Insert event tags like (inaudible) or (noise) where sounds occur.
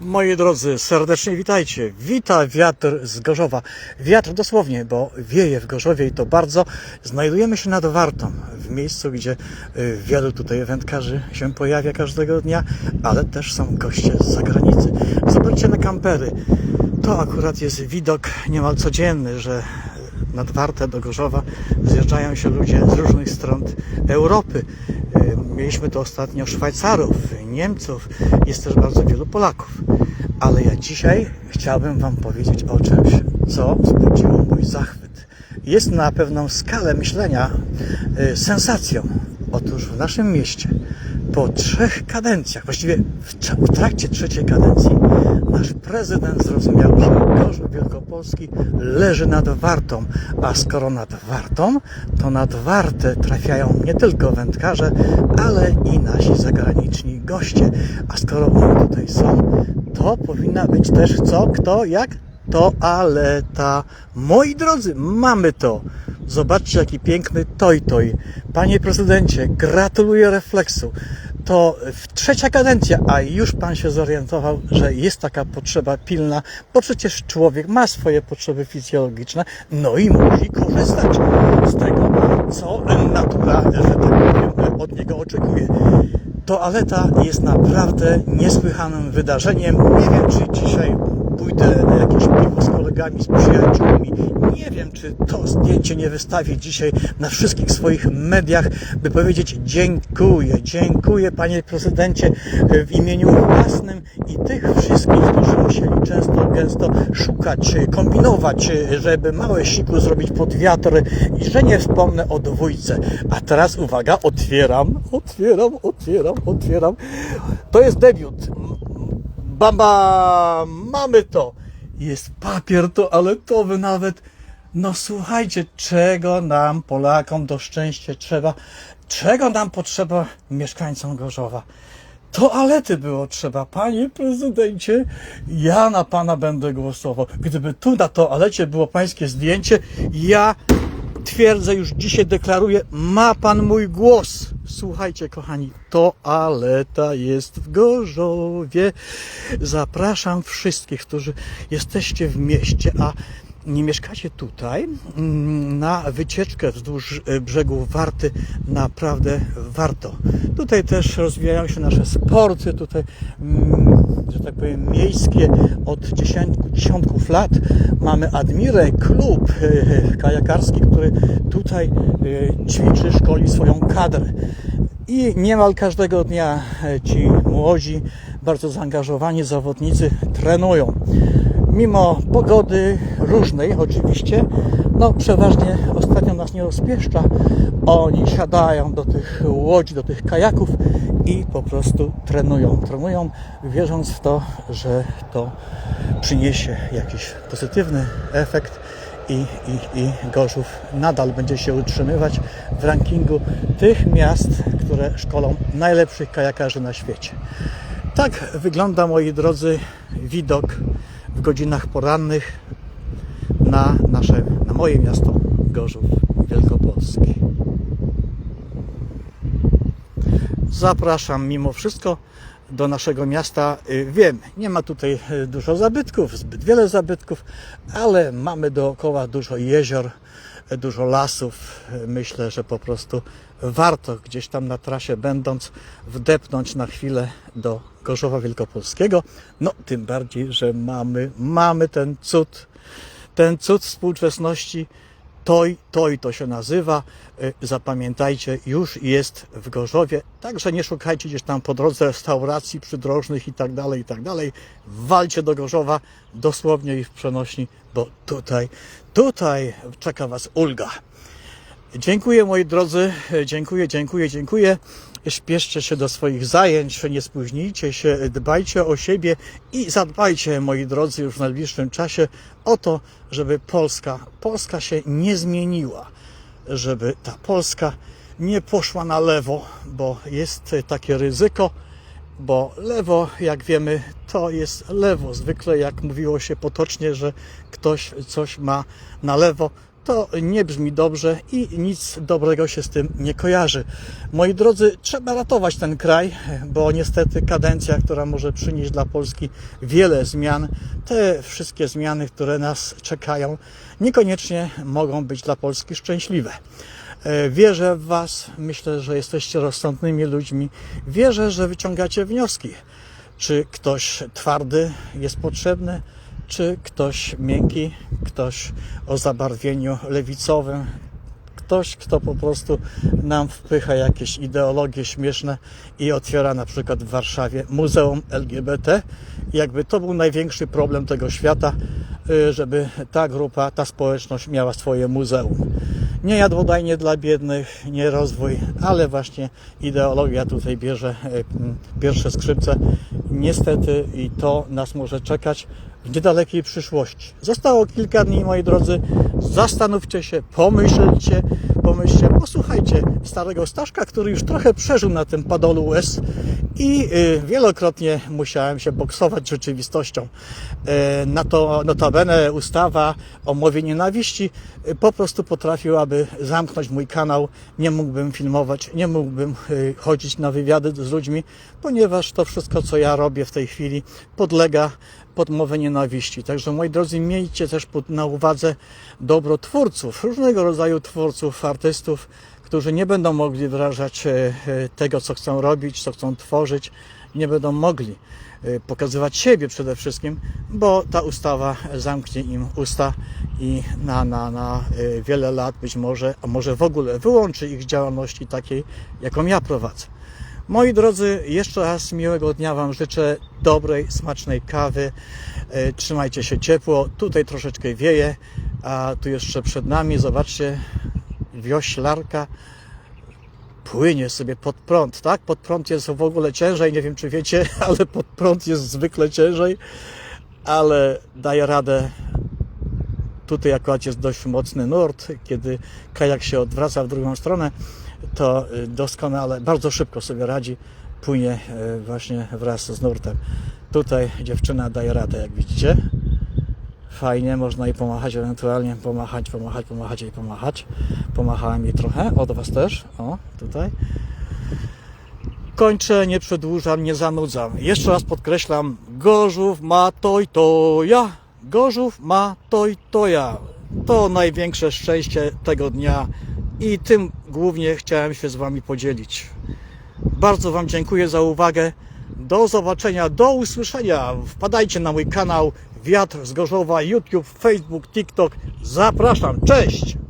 Moi drodzy, serdecznie witajcie. Wita wiatr z Gorzowa. Wiatr dosłownie, bo wieje w Gorzowie i to bardzo. Znajdujemy się nad Wartą, w miejscu, gdzie y, wielu tutaj wędkarzy się pojawia każdego dnia, ale też są goście z zagranicy. Zobaczcie na kampery. To akurat jest widok niemal codzienny, że nad Wartę do Gorzowa zjeżdżają się ludzie z różnych stron Europy. Y, Mieliśmy to ostatnio Szwajcarów, Niemców, jest też bardzo wielu Polaków. Ale ja dzisiaj chciałbym Wam powiedzieć o czymś, co wzbudziło mój zachwyt. Jest na pewną skalę myślenia y, sensacją. Otóż w naszym mieście po trzech kadencjach, właściwie w, trakcie trzeciej kadencji, nasz prezydent zrozumiał, że Gorzów Wielkopolski leży nad Wartą, a skoro nad Wartą, to nad Wartę trafiają nie tylko wędkarze, ale i nasi zagraniczni goście. A skoro oni tutaj są, to powinna być też co, kto, jak? Toaleta. Moi drodzy, mamy to. Zobaczcie, jaki piękny toj-toj. Panie prezydencie, gratuluję refleksu. To trzecia kadencja, a już pan się zorientował, że jest taka potrzeba pilna, bo przecież człowiek ma swoje potrzeby fizjologiczne, no i musi korzystać z tego, co natura, że tak powiem, od niego oczekuje. Toaleta jest naprawdę niesłychanym wydarzeniem. Nie wiem, czy dzisiaj pójdę na jakieś piwo kolegami, z przyjaciółmi. Nie wiem, czy to zdjęcie nie wystawię dzisiaj na wszystkich swoich mediach, by powiedzieć dziękuję, dziękuję panie prezydencie w imieniu własnym i tych wszystkich, którzy musieli często, gęsto szukać, kombinować, żeby małe siku zrobić pod wiatr i że nie wspomnę o dwójce. A teraz uwaga, otwieram, otwieram, otwieram, otwieram. To jest debiut. Bamba, mamy to. Jest papier toaletowy nawet. No słuchajcie, czego nam Polakom do szczęścia trzeba? Czego nam potrzeba mieszkańcom Gorzowa? Toalety było trzeba. Panie prezydencie, ja na pana będę głosował. Gdyby tu na toalecie było pańskie zdjęcie, ja twierdzę, już dzisiaj deklaruję, ma pan mój głos. Słuchajcie, kochani, toaleta jest w Gorzowie. Zapraszam wszystkich, którzy jesteście w mieście, a nie mieszkacie tutaj, mm, na wycieczkę wzdłuż e, brzegu Warty naprawdę warto. Tutaj też rozwijają się nasze sporty, tutaj, mm, że tak powiem, miejskie od dziesiątków lat. Mamy Admirę, klub e, kajakarski, który tutaj e, ćwiczy, szkoli swoją kadrę. I niemal każdego dnia e, ci młodzi, bardzo zaangażowani zawodnicy trenują mimo pogody różnej oczywiście, no przeważnie ostatnio nas nie rozpieszcza, oni siadają do tych łodzi, do tych kajaków i po prostu trenują. Trenują wierząc w to, że to przyniesie jakiś pozytywny efekt i, i, i Gorzów nadal będzie się utrzymywać w rankingu tych miast, które szkolą najlepszych kajakarzy na świecie. Tak wygląda, moi drodzy, widok w godzinach porannych na nasze, na moje miasto Gorzów Wielkopolski. Zapraszam mimo wszystko do naszego miasta. Y, Wiem, nie ma tutaj y, dużo zabytków, zbyt wiele zabytków, ale mamy dookoła dużo jezior, y, dużo lasów. Myślę, że po prostu warto gdzieś tam na trasie będąc wdepnąć na chwilę do Gorzowa Wielkopolskiego. No, tym bardziej, że mamy, mamy ten cud, ten cud współczesności. Toj, toj to się nazywa. Y, Zapamiętajcie, już jest w Gorzowie. Także nie szukajcie gdzieś tam po drodze restauracji przydrożnych i tak dalej, i tak dalej. Walcie do Gorzowa dosłownie i w przenośni, bo tutaj, tutaj czeka Was ulga. Dziękuję moi drodzy, dziękuję, dziękuję, dziękuję. Śpieszcie się do swoich zajęć, nie spóźnijcie się, dbajcie o siebie i zadbajcie, moi drodzy, już w najbliższym czasie o to, żeby Polska, Polska się nie zmieniła, żeby ta Polska nie poszła na lewo, bo jest takie ryzyko, bo lewo, jak wiemy, to jest lewo. Zwykle, jak mówiło się potocznie, że ktoś coś ma na lewo, to nie brzmi dobrze i nic dobrego się z tym nie kojarzy. Moi drodzy, trzeba ratować ten kraj, bo niestety kadencja, która może przynieść dla Polski wiele zmian, te wszystkie zmiany, które nas czekają, niekoniecznie mogą być dla Polski szczęśliwe. E, Wierzę w Was, myślę, że jesteście rozsądnymi ludźmi, wierzę, że wyciągacie wnioski. Czy ktoś twardy jest potrzebny, czy ktoś miękki, ktoś o zabarwieniu lewicowym, ktoś, kto po prostu nam wpycha jakieś ideologie śmieszne i otwiera na przykład w Warszawie Muzeum LGBT. Jakby to był największy problem tego świata, y, żeby ta grupa, ta społeczność miała swoje muzeum. Nie jadłodajnie dla biednych, nie rozwój, ale właśnie ideologia tutaj bierze y, pierwsze skrzypce. Niestety i to nas może czekać w niedalekiej przyszłości. Zostało kilka dni, moi drodzy. Zastanówcie się, pomyślcie, pomyślcie, posłuchajcie starego Staszka, który już trochę przeżył na tym padolu łez i y, wielokrotnie musiałem się boksować z rzeczywistością. Y, na to notabene ustawa o mowie nienawiści y, po prostu potrafiłaby zamknąć mój kanał. Nie mógłbym filmować, nie mógłbym chodzić na wywiady z ludźmi, ponieważ to wszystko, co ja robię w tej chwili, podlega pod mowę nienawiści. Także moi drodzy, miejcie też na uwadze dobro twórców, różnego rodzaju twórców, artystów, którzy nie będą mogli wyrażać e, e, tego, co chcą robić, co chcą tworzyć, nie będą mogli e, pokazywać siebie przede wszystkim, bo ta ustawa zamknie im usta i na, na, na wiele lat być może, a może w ogóle wyłączy ich działalności takiej, jaką ja prowadzę. Moi drodzy, jeszcze raz miłego dnia Wam życzę dobrej, smacznej kawy. Trzymajcie się ciepło. Tutaj troszeczkę wieje, a tu jeszcze przed nami, zobaczcie, wioślarka płynie sobie pod prąd, tak? Pod prąd jest w ogóle ciężej, nie wiem czy wiecie, (laughs) ale pod prąd jest zwykle ciężej, ale daje radę. Tutaj akurat jest dość mocny nurt, kiedy kajak się odwraca w drugą stronę, to y, doskonale, bardzo szybko sobie radzi, płynie y, właśnie wraz z nurtem. Tutaj dziewczyna daje radę, jak widzicie. Fajnie, można jej pomachać, ewentualnie pomachać, pomachać, pomachać i pomachać. Pomachałem jej trochę, od Was też, o, tutaj. Kończę, nie przedłużam, nie zanudzam. Jeszcze raz podkreślam, Gorzów ma toj toja. Gorzów ma toj toja. To największe szczęście tego dnia i tym głównie chciałem się z Wami podzielić. Bardzo Wam dziękuję za uwagę. Do zobaczenia, do usłyszenia. Wpadajcie na mój kanał Wiatr z Gorzowa, YouTube, Facebook, TikTok. Zapraszam. Cześć!